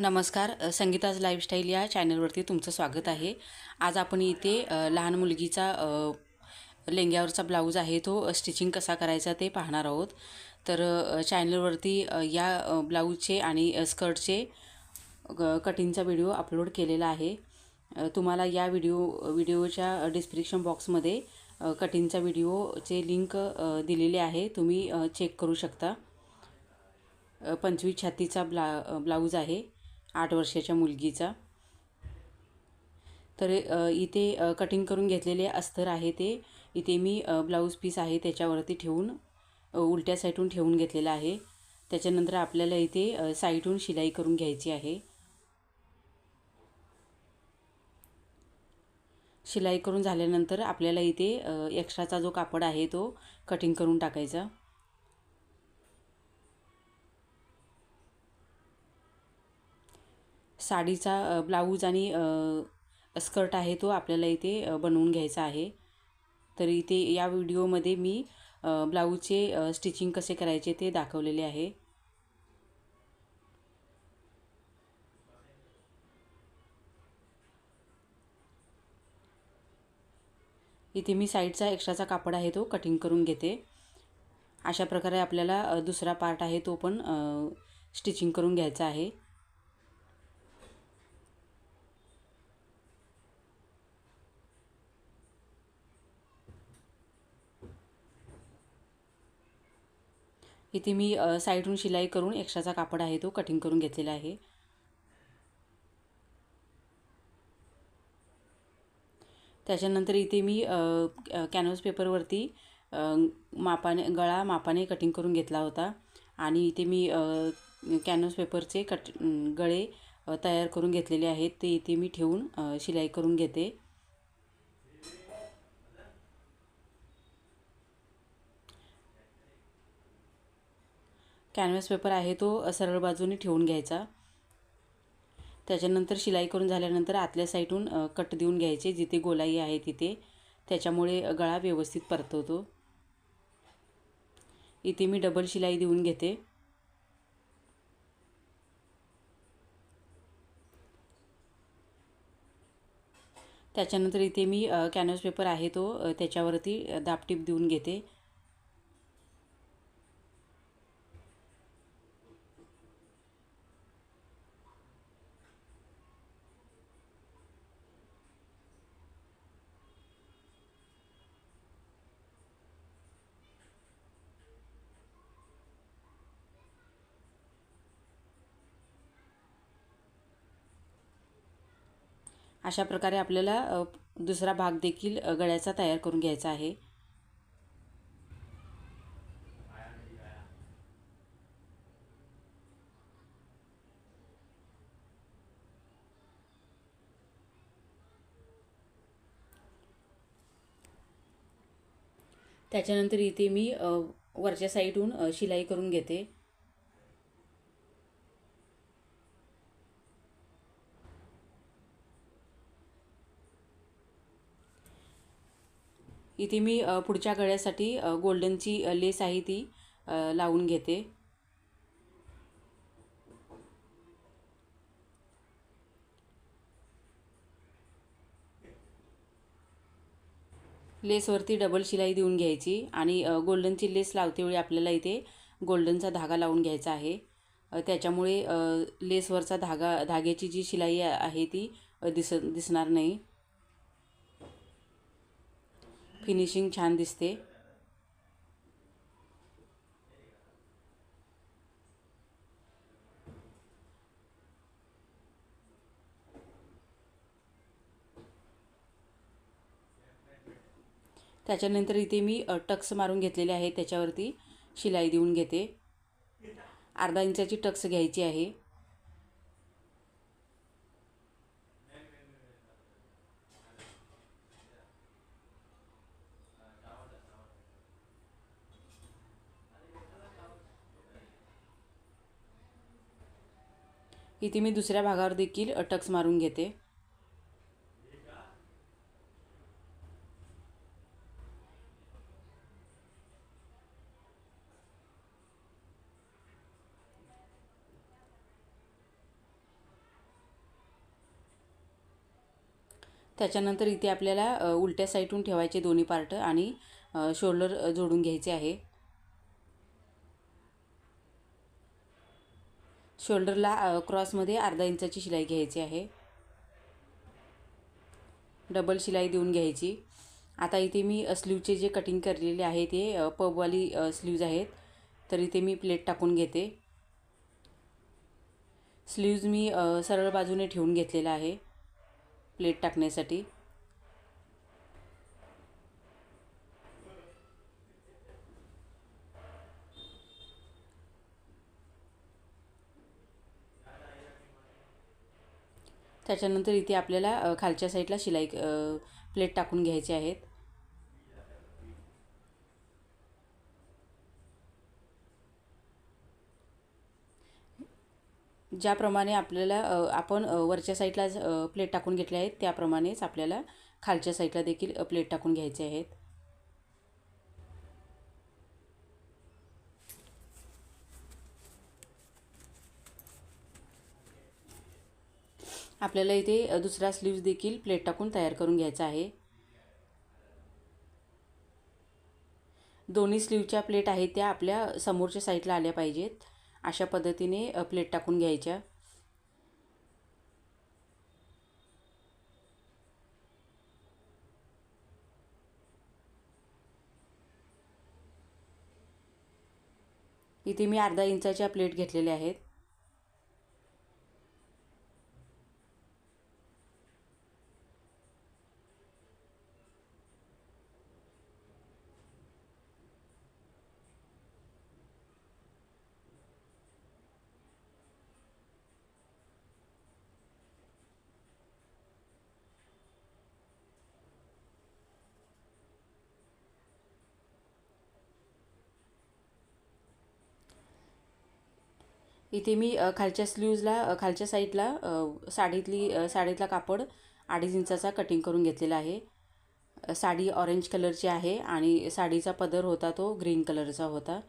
नमस्कार संगीताज लाईफस्टाईल या चॅनलवरती तुमचं स्वागत आहे. आज आपण इथे लहान मुलगीचा लेंग्यावरचा ब्लाऊज आहे तो स्टिचिंग कसा करायचा ते पाहणार आहोत. तर चॅनलवरती या ब्लाऊजचे आणि स्कर्टचे कटिंगचा व्हिडिओ अपलोड केलेला आहे. तुम्हाला या व्हिडिओ व्हिडिओच्या डिस्क्रिप्शन बॉक्समध्ये कटिंगचा व्हिडिओचे लिंक दिलेले आहे तुम्ही चेक करू शकता. पंचवीस छातीचा ब्ला ब्लाऊज आहे. आठ वर्षाच्या मुलगीचा. तर इथे कटिंग करून घेतलेले अस्तर आहे ते. इथे मी ब्लाऊज पीस आहे त्याच्यावरती ठेवून उलट्या साईडून ठेवून घेतलेला आहे. त्याच्यानंतर आपल्याला इथे अ, साईडून शिलाई करून घ्यायची आहे. शिलाई करून झाल्यानंतर आपल्याला इथे एक्स्ट्राचा जो कापड आहे तो कटिंग करून टाकायचा. साडीचा ब्लाऊज आणि स्कर्ट आहे तो आपल्याला इथे बनवून घ्यायचा आहे. तर इथे या व्हिडिओमध्ये मी ब्लाऊजचे स्टिचिंग कसे करायचे ते दाखवलेले आहे. इथे मी साईडचा एक्स्ट्राचा कापड आहे तो कटिंग करून घेते. अशा प्रकारे आपल्याला दुसरा पार्ट आहे तो पण स्टिचिंग करून घ्यायचा आहे. इथे मी साईडहून शिलाई करून एक्स्ट्राचा कापड आहे तो कटिंग करून घेतलेला आहे. त्याच्यानंतर इथे मी कॅनव्हस पेपरवरती मापाने गळा मापाने कटिंग करून घेतला होता. आणि इथे मी कॅनव्हस पेपरचे कट गळे तयार करून घेतलेले आहेत. ते इथे मी ठेवून शिलाई करून घेते. कॅनव्हास पेपर आहे तो सरळ बाजूने ठेवून घ्यायचा. त्याच्यानंतर शिलाई करून झाल्यानंतर आतल्या साईडून कट देऊन घ्यायचे जिथे गोलाई आहे तिथे. त्याच्यामुळे गळा व्यवस्थित परतवतो. इथे मी डबल शिलाई देऊन घेते. त्याच्यानंतर इथे मी कॅनव्हास पेपर आहे तो त्याच्यावरती दापटीप देऊन घेते. अशा प्रकारे आपल्याला दुसरा भाग देखील गळ्याचा तयार करून घ्यायचा आहे. त्याच्यानंतर इथे मी वरच्या साईडहून शिलाई करून घेते. इथे मी पुढच्या गळ्यासाठी गोल्डनची लेस आहे ती लावून घेते. लेसवरती डबल शिलाई देऊन घ्यायची आणि गोल्डनची लेस लावतेवेळी आपल्याला इथे गोल्डनचा धागा लावून घ्यायचा आहे. त्याच्यामुळे लेसवरचा धागा धाग्याची जी शिलाई आहे ती दिस दिसणार नाही. फिनिशिंग छान दिसते. त्याच्यानंतर इथे मी टक्स मारून घेतलेले आहे त्याच्यावरती शिलाई देऊन घेते. अर्धा इंचाची टक्स घ्यायची आहे. इथे मी दुसऱ्या भागावर देखील टक्स मारून घेते. त्याच्यानंतर इथे आपल्याला उलट्या साईडहून ठेवायचे दोन्ही पार्ट आणि शोल्डर जोडून घ्यायचे आहे. शोल्डरला क्रॉसमध्ये अर्धा इंचाची शिलाई घ्यायची आहे. डबल शिलाई देऊन घ्यायची. आता इथे मी स्लीवचे जे कटिंग करलेले आहे ते पबवाली स्लीव्ज आहेत. तर इथे मी प्लेट टाकून घेते. स्लीव्ज मी सरळ बाजूने ठेवून घेतलेला आहे. प्लेट टाकण्यासाठी. त्याच्यानंतर इथे आपल्याला खालच्या साईडला शिलाई प्लेट टाकून घ्यायचे आहेत. ज्याप्रमाणे आपल्याला आपण वरच्या साईडला प्लेट टाकून घेतले आहेत त्याप्रमाणेच आपल्याला खालच्या साईडला देखील प्लेट टाकून घ्यायचे आहेत. आपल्याला इथे दुसरा स्लीव्ज देखील प्लेट टाकून तयार करून घ्यायचा आहे. दोन्ही स्लीवच्या प्लेट आहेत त्या आपल्या समोरच्या साईडला आल्या पाहिजेत. अशा पद्धतीने प्लेट टाकून घ्यायच्या. इथे मी अर्धा इंचाच्या प्लेट घेतलेल्या आहेत. इथे मी खालच्या स्लीव्जला खालच्या साईडला साडीतली साडीतला कापड अडीच इंचाचा कटिंग करून घेतलेला आहे. साडी ऑरेंज कलरची आहे आणि साडीचा पदर होता तो ग्रीन कलरचा होता.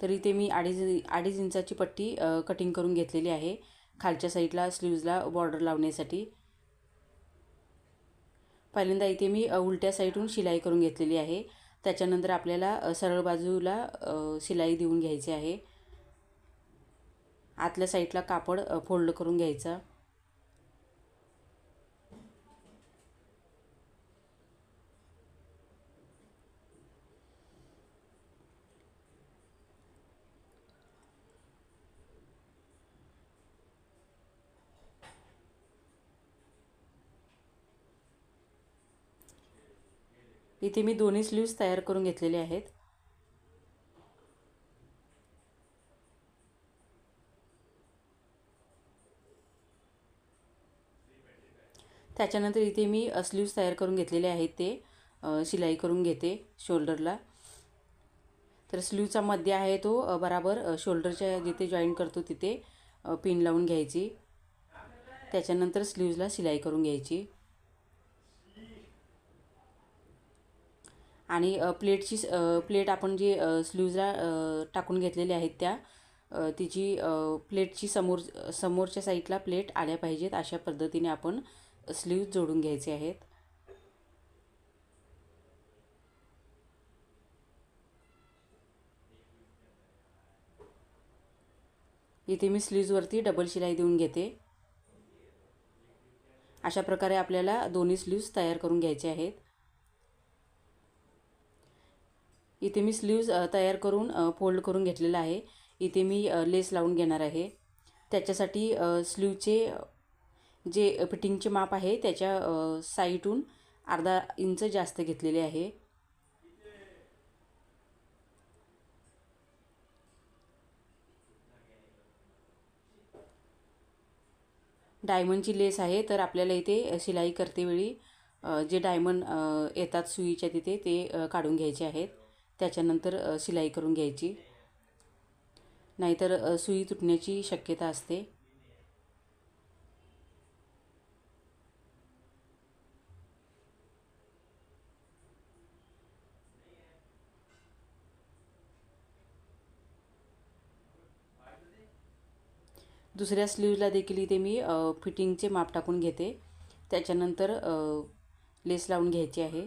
तर इथे मी अडीच अडीच इंचाची पट्टी कटिंग करून घेतलेली आहे. खालच्या साईडला स्लीव्जला बॉर्डर लावण्यासाठी. पहिल्यांदा इथे मी उलट्या साईडहून शिलाई करून घेतलेली आहे. त्याच्यानंतर आपल्याला सरळ बाजूला शिलाई देऊन घ्यायची आहे. आतल्या साईडला कापड फोल्ड करून घ्यायचा. इथे मी दोन्ही स्लीव्स तयार करून घेतलेले आहेत. त्याच्यानंतर इथे मी स्लीव्स तयार करून घेतलेले आहेत ते. शिलाई करून घेते शोल्डरला तर स्लीवचा मध्य आहे तो बराबर शोल्डरच्या जिथे जॉईन करतो तिथे पिन लावून घ्यायची. त्याच्यानंतर स्लीव्जला शिलाई करून घ्यायची. आणि प्लेटची प्लेट आपण जी स्लूजला टाकून घेतलेली आहेत त्या तिची प्लेटची समोर समोरच्या साईडला प्लेट आल्या पाहिजेत अशा पद्धतीने आपण स्लीव जोडून घ्यायचे आहेत. इथे मी स्लीव्जवरती डबल शिलाई देऊन घेते. अशा प्रकारे आपल्याला दोन्ही स्लीव्ज तयार करून घ्यायचे आहेत. इथे मी स्लीव्ज तयार करून फोल्ड करून घेतलेलं आहे. इथे मी लेस लावून घेणार आहे. त्याच्यासाठी स्लीवचे जे फिटिंगचे माप आहे त्याच्या साईटहून अर्धा इंच जास्त घेतलेले आहे. डायमंडची लेस आहे तर आपल्याला इथे शिलाई करतेवेळी जे डायमंड येतात सुईच्या तिथे ते काढून घ्यायचे आहेत. त्याच्यानंतर सिलाई शिलाई करून घ्यायची. नाहीतर सुई तुटण्याची शक्यता असते. दुसऱ्या स्लीवला देखील इथे मी फिटिंगचे माप टाकून घेते. त्याच्यानंतर लेस लावून घ्यायची आहे.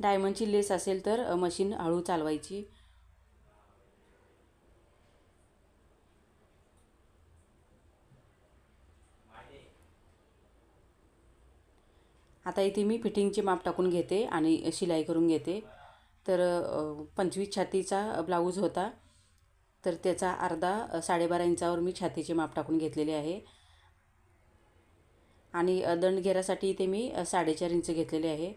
डायमंडची लेस असेल तर मशीन हळू चालवायची. आता इथे मी फिटिंगचे माप टाकून घेते आणि शिलाई करून घेते. तर पंचवीस छातीचा ब्लाऊज होता. तर त्याचा अर्धा साडेबारा इंचावर मी छातीचे माप टाकून घेतलेले आहे. आणि दंडघेरासाठी इथे मी साडेचार इंच घेतलेले आहे.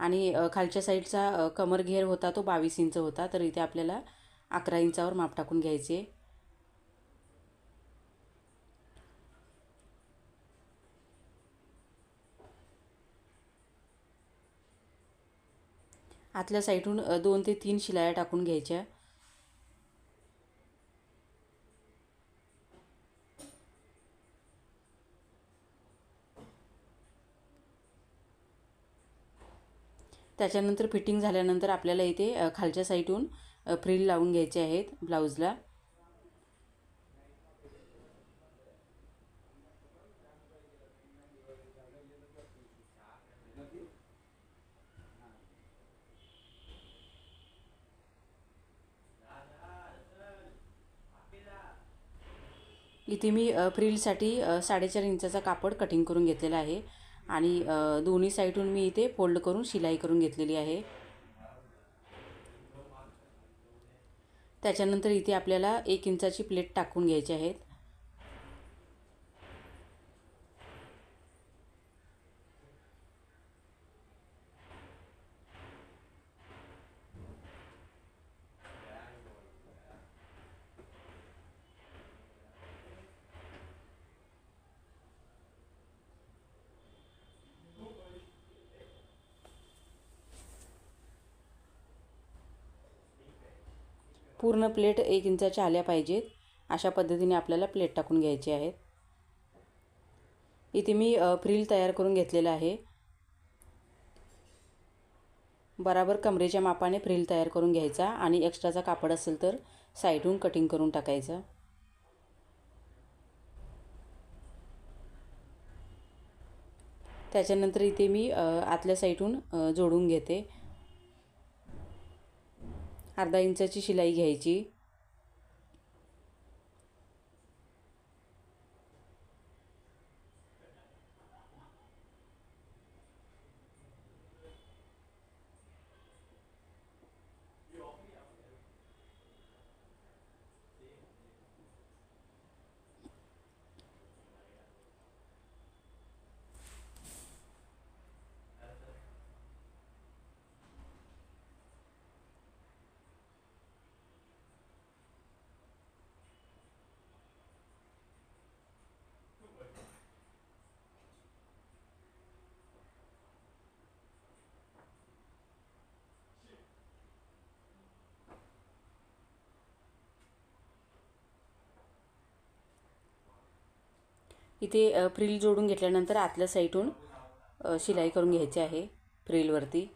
आणि खालच्या साईडचा कमर घेर होता तो बावीस इंच होता तर इथे आपल्याला अकरा इंचावर माप टाकून घ्यायचे. आतल्या साईडहून दोन ते तीन शिलाया टाकून घ्यायच्या. त्याच्यानंतर फिटिंग झाल्यानंतर आपल्याला इथे खालच्या साईडहून फ्रिल लावून घ्यायचे आहेत ब्लाऊजला. इथे मी फ्रिलसाठी साडेचार इंचाचा कापड कटिंग करून घेतलेला आहे. आणि दोन्ही साईडून मी इथे फोल्ड करून शिलाई करून घेतलेली आहे. त्याच्यानंतर इथे आपल्याला एक इंचाची प्लेट टाकून घ्यायची आहेत. पूर्ण प्लेट एक इंचाच्या आल्या पाहिजेत. अशा पद्धतीने आपल्याला प्लेट टाकून घ्यायची आहेत. इथे मी फ्रील तयार करून घेतलेलं आहे. बराबर कमरेच्या मापाने फ्रील तयार करून घ्यायचा आणि एक्स्ट्राचा कापड असेल तर साईडहून कटिंग करून टाकायचं. त्याच्यानंतर इथे मी आतल्या साईडहून जोडून घेते. अर्धा इंचाची शिलाई घ्यायची. इथे फ्रिल जोडून घेतल्यानंतर आतल्या साईडहून शिलाई करून घ्यायची आहे फ्रिलवरती.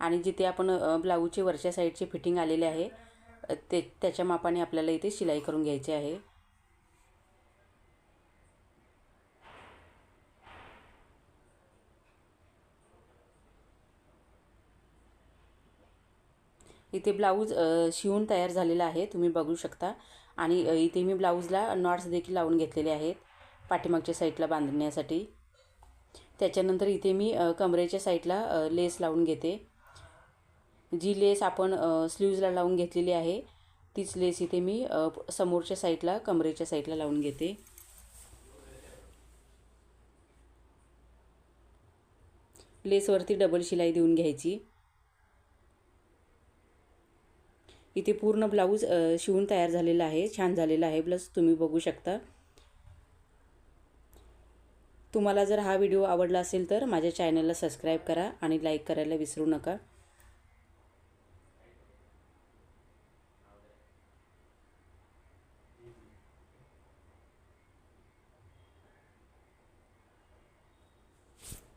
आणि जिथे आपण ब्लाऊजचे वरच्या साईडचे फिटिंग आलेले आहे ते त्याच्या मापाने आपल्याला इथे शिलाई करून घ्यायची आहे. इथे ब्लाऊज शिवून तयार झालेला आहे तुम्ही बघू शकता. आणि इथे मी ब्लाऊजला नॉट्स देखील लावून घेतलेले आहेत. पाठीमागच्या साईडला बांधण्यासाठी. त्याच्यानंतर इथे मी कमरेच्या साईडला लेस लावून घेते. जी लेस आपण स्लीव्जला लावून घेतलेली आहे तीच लेस इथे मी समोरच्या साईडला कमरेच्या साईडला लावून घेते. लेसवरती डबल शिलाई देऊन घ्यायची. इथे पूर्ण ब्लाऊज शिवून तयार झालेला आहे छान झालेला आहे. प्लस तुम्ही बघू शकता तुम्हाला जर हा व्हिडिओ आवडला असेल तर माझ्या चॅनलला सबस्क्राईब करा आणि लाईक करायला विसरू नका.